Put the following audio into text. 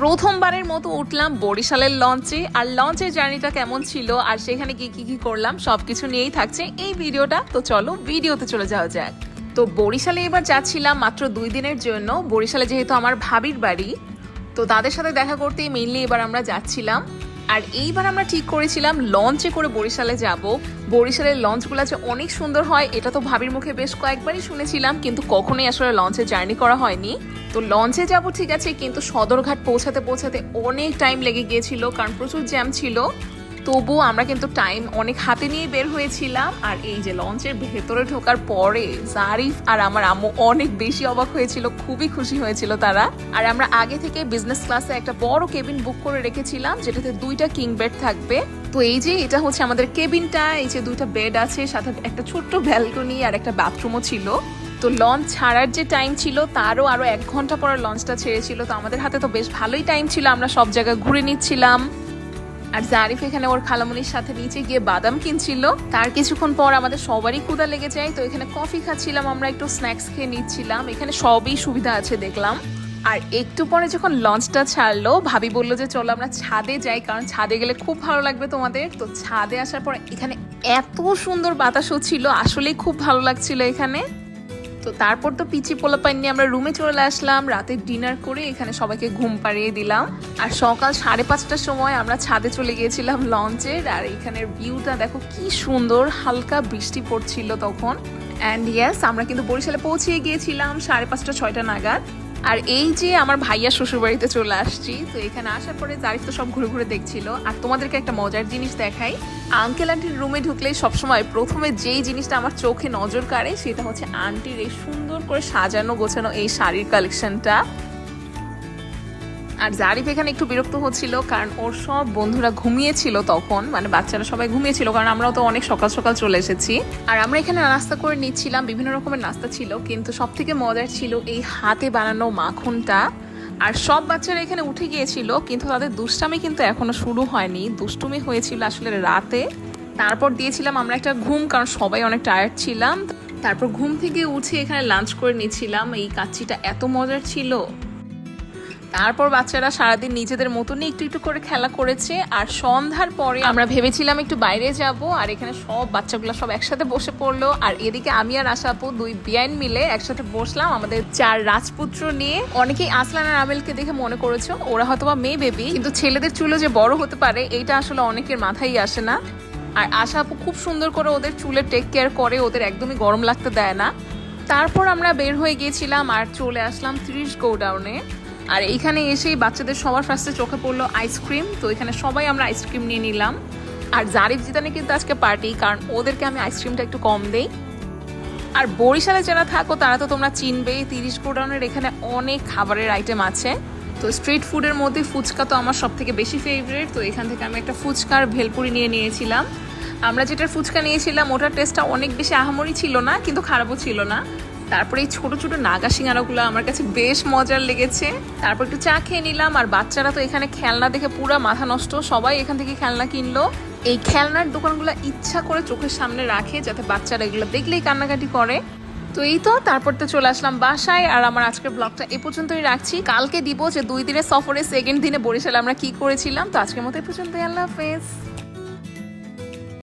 প্রথমবারের মতো উঠলাম বরিশালের লঞ্চে। আর লঞ্চের জার্নিটা কেমন ছিল আর সেখানে কি কি কি করলাম, সবকিছু নিয়েই থাকছে এই ভিডিওটা। তো চলো ভিডিওতে চলে যাওয়া যাক। তো বরিশালে এবার যাচ্ছিলাম মাত্র দুই দিনের জন্য। বরিশালে যেহেতু আমার ভাবির বাড়ি, তো তাদের সাথে দেখা করতেই মেনলি এবার আমরা যাচ্ছিলাম। আর এইবার আমরা ঠিক করেছিলাম লঞ্চে করে বরিশালে যাব। বরিশালের লঞ্চগুলো যে অনেক সুন্দর হয়, এটা তো ভাবির মুখে বেশ কয়েকবারই শুনেছিলাম, কিন্তু কখনোই আসলে লঞ্চে জার্নি করা হয়নি। তো লঞ্চে যাব ঠিক আছে, কিন্তু সদরঘাট পৌঁছাতে পৌঁছাতে অনেক টাইম লেগে গিয়েছিল, কারণ প্রচুর জ্যাম ছিল। তবুও আমরা কিন্তু টাইম অনেক হাতে নিয়ে বের হয়েছিলাম। আর এই যে লঞ্চের ভেতরে ঢোকার পরে জারিফ আর আমার আম্মু অনেক বেশি অবাক হয়েছিল, খুবই খুশি হয়েছিল তারা। আর আমরা আগে থেকে বিজনেস ক্লাসে একটা বড় কেবিন বুক করে রেখেছিলাম, যেটাতে দুইটা কিং বেড থাকবে। তো এই যে এটা হচ্ছে আমাদের কেবিনটা এই যে দুইটা বেড আছে, সাথে একটা ছোট্ট ব্যালকনি আর একটা বাথরুমও ছিল। তো লঞ্চ ছাড়ার যে টাইম ছিল, তারও আরও এক ঘণ্টা পরে লঞ্চটা ছেড়েছিল। তো আমাদের হাতে তো বেশ ভালোই টাইম ছিল, আমরা সব জায়গায় ঘুরে নিচ্ছিলাম। আর জারিফ এখানে ওর খালামুনির সাথে নিচে গিয়ে বাদাম কিনছিল। তার কিছুক্ষণ পর আমাদের সবারই ক্ষুদা লেগে যায়, তো এখানে কফি খাচ্ছিলাম, আমরা একটু স্ন্যাক্স খেয়ে নিচ্ছিলাম। এখানে সবই সুবিধা আছে দেখলাম। আর একটু পরে যখন লঞ্চটা ছাড়লো, ভাবি বলল যে চলো আমরা ছাদে যাই, কারণ ছাদে গেলে খুব ভালো লাগবে তোমাদের। তো ছাদে আসার পর এখানে এত সুন্দর বাতাস হচ্ছিল আসলেই খুব ভালো লাগছিল এখানে। তো তারপর তো পিচি পোলাপাইন নিয়ে আমরা রুমে চলে আসলাম। রাতে ডিনার করে এখানে সবাইকে ঘুম পাড়িয়ে দিলাম। আর সকাল সাড়ে পাঁচটার সময় আমরা ছাদে চলে গিয়েছিলাম লঞ্চের, আর এখানের ভিউটা দেখো কি সুন্দর, হালকা বৃষ্টি পড়ছিল তখন। অ্যান্ড ইয়াস আমরা কিন্তু বরিশালে পৌঁছে গিয়েছিলাম সাড়ে পাঁচটা, ছয়টা নাগাদ। আর এই যে আমার ভাইয়া শ্বশুর বাড়িতে চলে আসছি, তো এখানে আসার পরে জারিফ তো সব ঘুরে ঘুরে দেখছিল। আর তোমাদেরকে একটা মজার জিনিস দেখাই আঙ্কেল আন্টির রুমে ঢুকলে সবসময় প্রথমে যেই জিনিসটা আমার চোখে নজর কাড়ে, সেটা হচ্ছে আন্টির এই সুন্দর করে সাজানো গোছানো এই শাড়ির কালেকশনটা আর জারিফ এখানে একটু বিরক্ত হচ্ছিল, কারণ ওর সব বন্ধুরা ঘুমিয়েছিল তখন মানে বাচ্চারা সবাই ঘুমিয়েছিল, কারণ আমরাও তো অনেক সকাল সকাল চলে এসেছি। আর আমরা এখানে নাস্তা করে নিচ্ছিলাম, বিভিন্ন রকমের নাস্তা ছিল, কিন্তু সব থেকে মজার ছিল এই হাতে বানানো মাখনটা। আর সব বাচ্চারা এখানে উঠে গিয়েছিল, কিন্তু তাদের দুষ্টামি কিন্তু এখনও শুরু হয়নি। দুষ্টুমি হয়েছিল আসলে রাতে। তারপর দিয়েছিলাম আমরা একটা ঘুম, কারণ সবাই অনেক টায়ার্ড ছিলাম। তারপর ঘুম থেকে উঠে এখানে লাঞ্চ করে নিয়েছিলাম এই কাচ্চিটা এত মজার ছিল। তারপর বাচ্চারা সারাদিন নিজেদের মতনই একটু একটু করে খেলা করেছে, আর সন্ধ্যার পরে আমরা ভেবেছিলাম একটু বাইরে যাব, আর এখানে সব বাচ্চাগুলো সব একসাথে বসে পড়ল, আর এদিকে আমি আর আশাপু দুই বিয়াইন মিলে একসাথে বসলাম আমাদের চার রাজপুত্র নিয়ে। অনেকেই আসলান আর আমেলকে দেখে মনে করেছ, ওরা হয়তো বা মেয়ে বেবি, কিন্তু ছেলেদের চুলো যে বড় হতে পারে, এইটা আসলে অনেকের মাথায় আসে না। আর আশা আপু খুব সুন্দর করে ওদের চুলে টেক কেয়ার করে, ওদের একদমই গরম লাগতে দেয় না। তারপর আমরা বের হয়ে গিয়েছিলাম আর চলে আসলাম ত্রিশ গোডাউনে। আর এইখানে এসেই বাচ্চাদের সবার ফার্স্টে চোখে পড়ল আইসক্রিম তো এখানে সবাই আমরা আইসক্রিম নিয়ে নিলাম। আর জারিফ জিতানে কিন্তু আজকে পার্টি কারণ ওদেরকে আমি আইসক্রিমটা একটু কম দেই। আর বরিশালে যারা থাকো, তারা তো তোমরা চিনবেই, তিরিশ গোডাউনের এখানে অনেক খাবারের আইটেম আছে। তো স্ট্রিট ফুডের মধ্যে ফুচকা তো আমার সব থেকে বেশি ফেভারিট তো এখান থেকে আমি একটা ফুচকার ভেলপুরি নিয়ে নিয়েছিলাম। আমরা যেটার ফুচকা নিয়েছিলাম, ওটার টেস্টটা অনেক বেশি আহামরি ছিল না, কিন্তু খারাপও ছিল না। তারপরে এই ছোট ছোট নাগা সিঙ্গারাগুলো আমার কাছে বেশ মজার লেগেছে। তারপর একটু চা খেয়ে নিলাম, আর বাচ্চারা তো এখানে খেলনা দেখে পুরো মাথা নষ্ট, সবাই এখান থেকে খেলনা কিনলো। এই খেলনার দোকানগুলো ইচ্ছা করে চোখের সামনে রাখে, যাতে বাচ্চারা এগুলো দেখলেই কান্নাকাটি করে। তো এই তো, তারপর তো চলে আসলাম বাসায়, আর আমার আজকের ব্লগটা এ পর্যন্তই রাখছি। কালকে দিব যে দুই দিনের সফরে সেকেন্ড দিনে বরিশালে আমরা কি করেছিলাম, তো আজকের মতো এ পর্যন্তই, আল্লাহ হাফেজ।